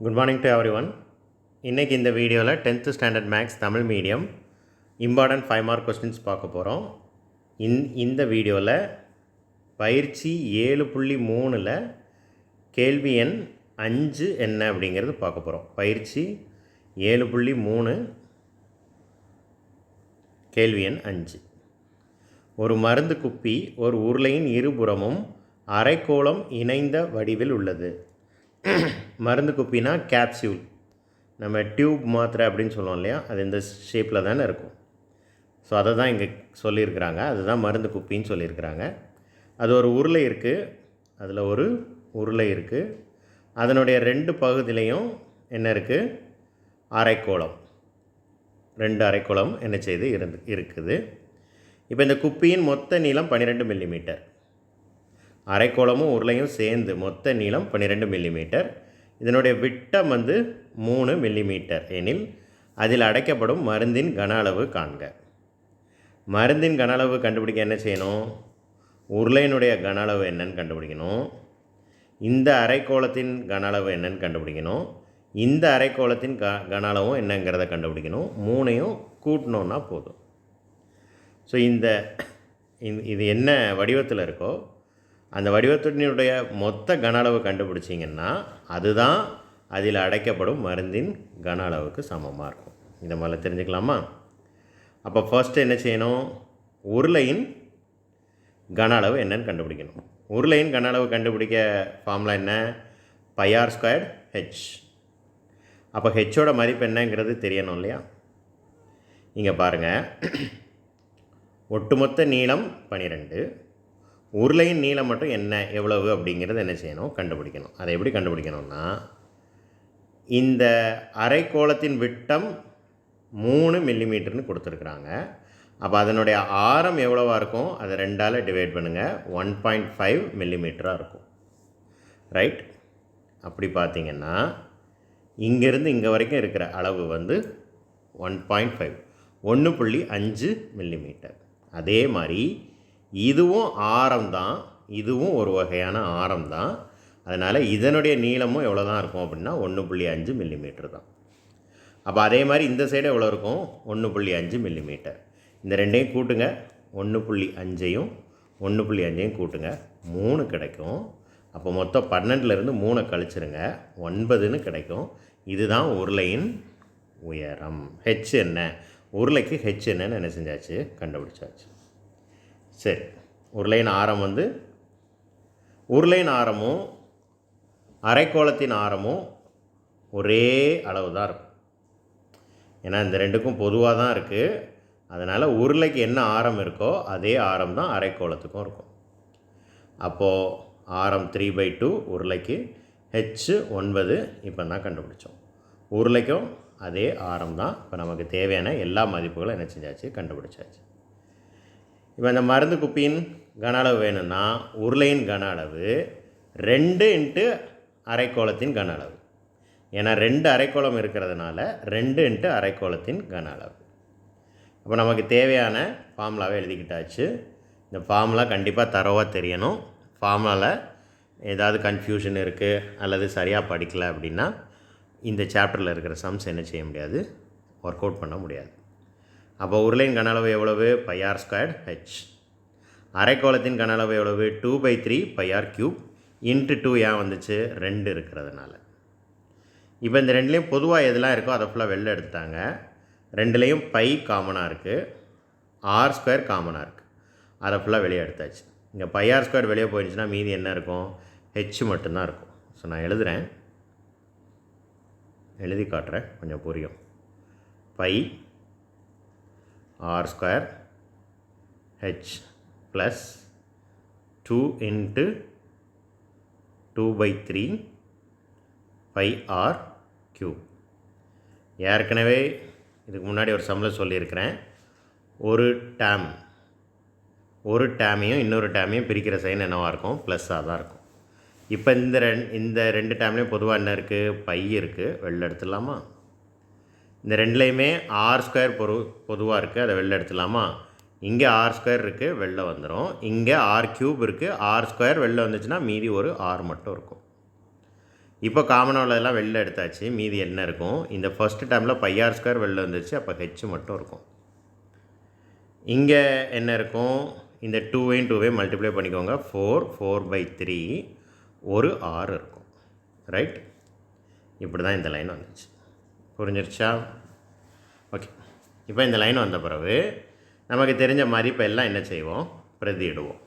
Good morning to every one இன்றைக்கி இந்த வீடியோவில் tenth standard maths Tamil medium important five mark questions பார்க்க போகிறோம் இன் இந்த வீடியோவில் பயிற்சி ஏழு புள்ளி மூணில் கேள்வி எண் அஞ்சு என்ன அப்படிங்கிறது பார்க்க போகிறோம் பயிற்சி ஏழு புள்ளி மூணு கேள்வி எண் அஞ்சு. ஒரு மருந்து குப்பி ஒரு உருளையின் இருபுறமும் அரைக்கோளம் இணைந்த வடிவில் உள்ளது. மருந்து குப்பினா கேப்சியூல் நம்ம டியூப் மாத்திரை அப்படின்னு சொல்லுவோம் இல்லையா? அது இந்த ஷேப்பில் தானே இருக்கும். ஸோ அதை தான் இங்கே சொல்லியிருக்கிறாங்க. அதுதான் மருந்து குப்பின்னு சொல்லியிருக்கிறாங்க. அது ஒரு உருளை இருக்குது அதில் ஒரு உருளை இருக்குது அதனுடைய ரெண்டு பகுதியிலையும் என்ன இருக்குது அரைக்கோளம். ரெண்டு அரைக்கோளம் என்ன செய்து இருந்து இருக்குது. இப்போ இந்த குப்பியின் மொத்த நீளம் பன்னிரெண்டு மில்லிமீட்டர் அரைக்கோளமும் உருளையும் சேர்ந்து மொத்த நீளம் பன்னிரெண்டு மில்லிமீட்டர் இதனுடைய விட்டம் வந்து மூணு மில்லிமீட்டர். எனில் அதில் அடைக்கப்படும் மருந்தின் கன அளவு காண்க. மருந்தின் கன அளவு கண்டுபிடிக்க என்ன செய்யணும்? உருளையினுடைய கன அளவு என்னன்னு கண்டுபிடிக்கணும். இந்த அரைக்கோளத்தின் கன அளவு என்னன்னு கண்டுபிடிக்கணும். இந்த அரைக்கோளத்தின் க கன அளவும் என்னங்கிறத கண்டுபிடிக்கணும். மூணையும் கூட்டினோன்னா போதும். ஸோ இந்த இந்த- இது என்ன வடிவத்தில் இருக்கோ அந்த வடிவத்தினுடைய மொத்த கன அளவு கண்டுபிடிச்சிங்கன்னா அதுதான் அதில் அடைக்கப்படும் மருந்தின் கன அளவுக்கு சமமாக இருக்கும். இந்த மாதிரிலாம் தெரிஞ்சுக்கலாமா? அப்போ ஃபர்ஸ்ட்டு என்ன செய்யணும்? உருளையின் கன அளவு என்னன்னு கண்டுபிடிக்கணும். உருளையின் கன அளவு கண்டுபிடிக்க ஃபார்முலா என்ன? பையார் ஸ்கொயர்ட் ஹெச் அப்போ ஹெச்சோட மதிப்பு என்னங்கிறது தெரியணும் இல்லையா? இங்கே பாருங்கள் ஒட்டுமொத்த நீளம் பன்னிரெண்டு உருளையின் நீளம் மட்டும் என்ன எவ்வளவு அப்படிங்கிறத என்ன செய்யணும்? கண்டுபிடிக்கணும். அதை எப்படி கண்டுபிடிக்கணும்னா இந்த அரைக்கோளத்தின் விட்டம் மூணு மில்லிமீட்டர்னு கொடுத்துருக்குறாங்க. அப்போ அதனுடைய ஆரம் எவ்வளோவா இருக்கும்? அதை ரெண்டால் டிவைட் பண்ணுங்கள் ஒன் பாயிண்ட் ஃபைவ் மில்லிமீட்டராக இருக்கும். ரைட் அப்படி பார்த்தீங்கன்னா இங்கேருந்து இங்கே வரைக்கும் இருக்கிற அளவு வந்து ஒன் பாயிண்ட் ஃபைவ் ஒன்று புள்ளி அஞ்சு மில்லிமீட்டர் அதே மாதிரி இதுவும் ஆரம் தான் இதுவும் ஒரு வகையான ஆரம் தான் அதனால் இதனுடைய நீளமும் எவ்வளோ தான் இருக்கும் அப்படின்னா ஒன்று புள்ளி அஞ்சு மில்லிமீட்டர் தான். அப்போ அதே மாதிரி இந்த சைடு எவ்வளோ இருக்கும்? ஒன்று புள்ளி அஞ்சு மில்லிமீட்டர் இந்த ரெண்டையும் கூட்டுங்க. ஒன்று புள்ளி அஞ்சையும் ஒன்று புள்ளி அஞ்சையும் கூட்டுங்க. மூணு கிடைக்கும். அப்போ மொத்தம் பன்னெண்டுலேருந்து மூணை கழிச்சிருங்க. ஒன்பதுன்னு கிடைக்கும். இதுதான் உருளையின் உயரம். ஹெச் என்ன? உருளைக்கு ஹெச் என்னன்னு என்ன செஞ்சாச்சு? கண்டுபிடிச்சாச்சு. சரி உருளையின் ஆரம் வந்து உருளையின் ஆரமும் அரைக்கோளத்தின் ஆரமும் ஒரே அளவு தான் இருக்கும். ஏன்னா இந்த ரெண்டுக்கும் பொதுவாக தான் இருக்குது அதனால் உருளைக்கு என்ன ஆரம் இருக்கோ அதே ஆரம் தான் அரைக்கோளத்துக்கும் இருக்கும். அப்போது ஆரம் த்ரீ பை டூ உருளைக்கு ஹெச் ஒன்பது இப்போ தான் கண்டுபிடிச்சோம். உருளைக்கும் அதே ஆரம் தான். இப்போ நமக்கு தேவையான எல்லா மதிப்புகளும் என்ன செஞ்சாச்சு? கண்டுபிடிச்சாச்சு. இப்போ இந்த மருந்து குப்பியின் கன அளவு வேணும்னா உருளையின் கன அளவு ரெண்டு இன்ட்டு அரைக்கோளத்தின் கன அளவு. ஏன்னா ரெண்டு அரைக்கோளம் இருக்கிறதுனால ரெண்டு இன்ட்டு அரைக்கோளத்தின் கன அளவு. அப்போ நமக்கு தேவையான ஃபார்முலாவை எழுதிக்கிட்டாச்சு. இந்த ஃபார்முலா கண்டிப்பாக தரவாக தெரியணும். ஃபார்முலாவில் ஏதாவது கன்ஃபியூஷன் இருக்குது அல்லது சரியாக படிக்கலை அப்படின்னா இந்த சாப்டரில் இருக்கிற சம்ஸ் என்ன செய்ய முடியாது? ஒர்க் அவுட் பண்ண முடியாது. அப்போ உருளையின் கன அளவு எவ்வளவு? பையார் ஸ்கொயர்ட் ஹெச் அரைக்கோளத்தின் கன அளவு எவ்வளவு? Two by three pi r cube into two ஏன் வந்துச்சு? ரெண்டு இருக்கிறதுனால. இப்போ இந்த ரெண்டுலேயும் பொதுவாக எதெல்லாம் இருக்கோ அதை ஃபுல்லாக வெளில எடுத்தாங்க ரெண்டுலேயும் பை காமனாக இருக்குது ஆர் ஸ்கொயர் காமனாக இருக்குது அதை ஃபுல்லாக வெளியே எடுத்தாச்சு. இங்கே பை ஆர் ஸ்கொயர் வெளியே போயிடுச்சுன்னா மீதி என்ன இருக்கும்? ஹெச் மட்டும்தான் இருக்கும். ஸோ நான் எழுதுகிறேன் எழுதி காட்டுறேன். கொஞ்சம் புரியும். Pi r square H plus two into two by three pi r cube ஏற்கனவே இதுக்கு முன்னாடி ஒரு சம்பளம் சொல்லியிருக்கிறேன். ஒரு டேம் ஒரு டேமையும் இன்னொரு டேமையும் பிரிக்கிற சைன் என்னவாக இருக்கும்? ப்ளஸ்ஸாக தான் இருக்கும். இப்போ இந்த ரெண் இந்த ரெண்டு டேம்லேயும் பொதுவாக என்ன இருக்குது பை இருக்குது வெளில எடுத்துடலாமா? இந்த ரெண்டுலேயுமே ஆர் ஸ்கொயர் பொரு பொதுவாக இருக்குது அதை வெளில எடுத்துடலாமா? இங்கே ஆர் ஸ்கொயர் இருக்குது வெளில வந்துடும் இங்கே ஆர் க்யூப் இருக்குது ஆர் ஸ்கொயர் வெளில வந்துச்சுன்னா மீதி ஒரு ஆர் மட்டும் இருக்கும். இப்போ காமனாக உள்ளதெல்லாம் வெளில எடுத்தாச்சு. மீதி என்ன இருக்கும்? இந்த ஃபஸ்ட்டு டைமில் பையார் ஸ்கொயர் வெளில வந்துச்சு அப்போ ஹெச் மட்டும் இருக்கும். இங்கே என்ன இருக்கும்? இந்த டூவையும் டூவையும் மல்டிப்ளை பண்ணிக்கோங்க. ஃபோர் ஃபோர் பை த்ரீ ஒரு ஆறு இருக்கும். ரைட் இப்படி தான் இந்த லைன் வந்துச்சு. புரிஞ்சிருச்சா? ஓகே இப்போ இந்த லைன் வந்த பிறகு நமக்கு தெரிஞ்ச மதிப்பை எல்லாம் என்ன செய்வோம்? பிரதியிடுவோம்.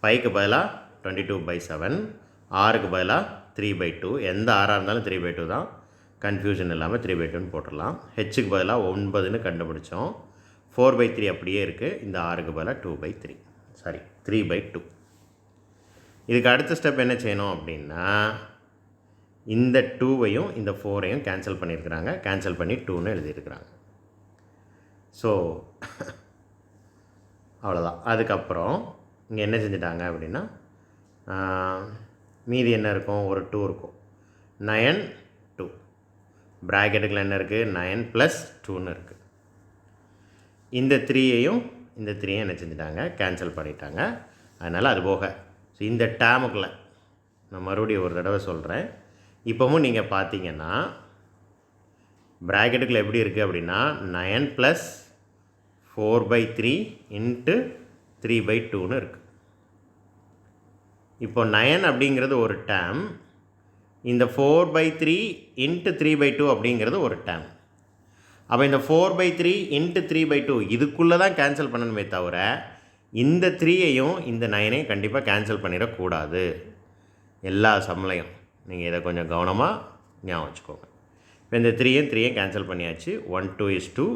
ஃபைவ்க்கு பதிலாக டுவெண்ட்டி டூ பை செவன் ஆறுக்கு பதிலாக த்ரீ பை டூ எந்த ஆறாக இருந்தாலும் த்ரீ பை டூ தான். கன்ஃபியூஷன் இல்லாமல் த்ரீ பை டூன்னு போட்டுடலாம். ஹெச்சுக்கு பதிலாக ஒன்பதுன்னு கண்டுபிடிச்சோம். ஃபோர் பை த்ரீ அப்படியே இருக்குது இந்த ஆறுக்கு பதிலாக two by three sorry three by two இதுக்கு அடுத்த ஸ்டெப் என்ன செய்யணும் அப்படின்னா இந்த டூவையும் இந்த ஃபோரையும் கேன்சல் பண்ணியிருக்கிறாங்க. கேன்சல் பண்ணி டூன்னு எழுதியிருக்கிறாங்க. ஸோ அவ்வளோதான் அதுக்கப்புறம் இங்கே என்ன செஞ்சிட்டாங்க அப்படின்னா மீதி என்ன இருக்கும்? ஒரு டூ இருக்கும். நயன் டூ ப்ராக்கெட்டுக்குள்ள என்ன இருக்குது நயன் ப்ளஸ் டூன்னு இருக்குது இந்த த்ரீயையும் இந்த த்ரீயும் என்ன செஞ்சிட்டாங்க? கேன்சல் பண்ணிட்டாங்க. அதனால் அது போக. ஸோ இந்த டேமுக்குள்ளே நான் மறுபடியும் ஒரு தடவை சொல்கிறேன் இப்போவும் நீங்கள் பார்த்தீங்கன்னா ப்ராக்கெட்டுக்குள்ள எப்படி இருக்குது அப்படின்னா nine plus four by three into three by டூன்னு இருக்குது இப்போ நயன் அப்படிங்கிறது ஒரு டேம் இந்த four by three into three by two அப்படிங்கிறது ஒரு டேம் அப்போ இந்த four by three into three by two இதுக்குள்ளே தான் கேன்சல் பண்ணணுமே தவிர இந்த த்ரீயையும் இந்த நயனையும் கண்டிப்பாக கேன்சல் பண்ணிடக்கூடாது. எல்லா சம்லையும். நீங்கள் இதை கொஞ்சம் கவனமாக ஞாபகம் வச்சுக்கோங்க. இப்போ இந்த த்ரீயும் த்ரீயும் கேன்சல் பண்ணியாச்சு. One two is two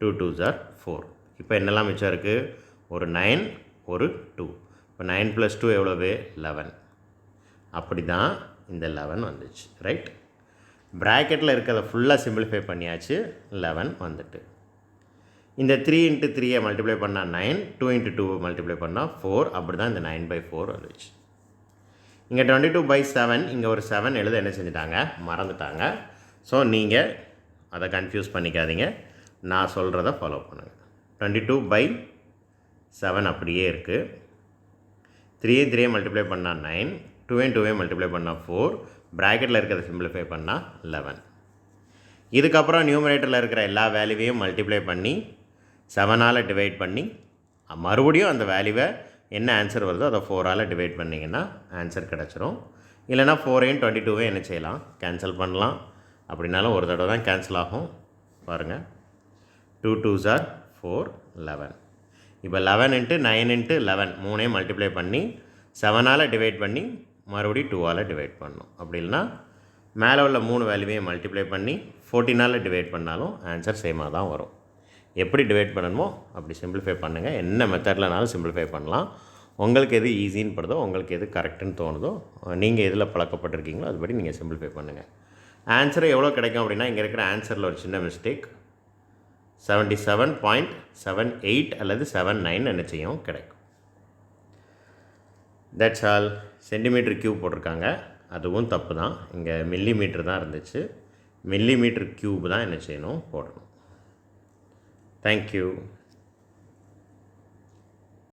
two two are four இப்போ என்னெல்லாம் மிச்சம் இருக்குது ஒரு நைன் ஒரு டூ இப்போ நைன் ப்ளஸ் டூ எவ்வளவு? லெவன் அப்படி தான் இந்த லெவன் வந்துச்சு ரைட் ப்ராக்கெட்டில் இருக்கிறத ஃபுல்லாக சிம்பிளிஃபை பண்ணியாச்சு லெவன் வந்துட்டு. இந்த த்ரீ இன்ட்டு த்ரீயை மல்டிப்ளை பண்ணால் nine two into two multiply பண்ணால் ஃபோர் அப்படி தான் இந்த நைன் பை ஃபோர் வந்துச்சு. இங்கே டுவெண்ட்டி டூ பை செவன் இங்கே ஒரு செவன் எழுத என்ன செஞ்சிட்டாங்க? மறந்துட்டாங்க. ஸோ நீங்கள் அதை கன்ஃபியூஸ் பண்ணிக்காதீங்க. நான் சொல்கிறத ஃபாலோ பண்ணுங்கள் டுவெண்ட்டி டூ பை செவன் அப்படியே இருக்குது த்ரீயே த்ரீயே மல்டிப்ளை பண்ணால் நைன் டூவே டூவே மல்டிப்ளை பண்ணால் ஃபோர் ப்ராக்கெட்டில் இருக்கிறத சிம்பிளிஃபை பண்ணால் லெவன் இதுக்கப்புறம் நியூமரேட்டரில் இருக்கிற எல்லா வேல்யூவையும் மல்டிப்ளை பண்ணி செவனால் டிவைட் பண்ணி மறுபடியும் அந்த வேல்யூவை என்ன ஆன்சர் வருதோ அதை ஃபோரால் டிவைட் பண்ணிங்கன்னா ஆன்சர் கிடச்சிரும். இல்லைனா ஃபோரையும் டுவெண்ட்டி டூவே என்ன செய்யலாம்? கேன்சல் பண்ணலாம். அப்படின்னாலும் ஒரு தடவை தான் கேன்சல் ஆகும். பாருங்கள் two two are four eleven இப்போ eleven into nine into eleven மூணையும் மல்டிப்ளை பண்ணி செவனால் டிவைட் பண்ணி மறுபடியும் டூவால் டிவைட் பண்ணும் அப்படி இல்லைன்னா மேலே உள்ள மூணு வேல்யூவையும் மல்டிப்ளை பண்ணி ஃபோர்டீனால் டிவைட் பண்ணாலும் ஆன்சர் சேமாக தான் வரும். எப்படி டிவைட் பண்ணணுமோ அப்படி சிம்பிளிஃபை பண்ணுங்கள் என்ன மெத்தட்லனாலும் சிம்பிளிஃபை பண்ணலாம். உங்களுக்கு எது ஈஸின்னு படுதோ உங்களுக்கு எது கரெக்டுன்னு தோணுதோ நீங்கள் எதில் பழக்கப்பட்டிருக்கீங்களோ அதுபடி நீங்கள் சிம்பிளிஃபை பண்ணுங்கள் ஆன்சர் எவ்வளோ கிடைக்கும் அப்படின்னா இங்கே இருக்கிற ஆன்சரில் ஒரு சின்ன mistake seventy seven point seven eight அல்லது செவன் நைன் என்ன செய்யும் கிடைக்கும். தட்ஸ் ஆல் சென்டிமீட்டர் கியூப் போட்டிருக்காங்க. அதுவும் தப்பு தான் இங்கே மில்லி மீட்டர் தான் இருந்துச்சு. மில்லி மீட்டர் க்யூப் தான் என்ன செய்யணும்? போடணும். Thank you.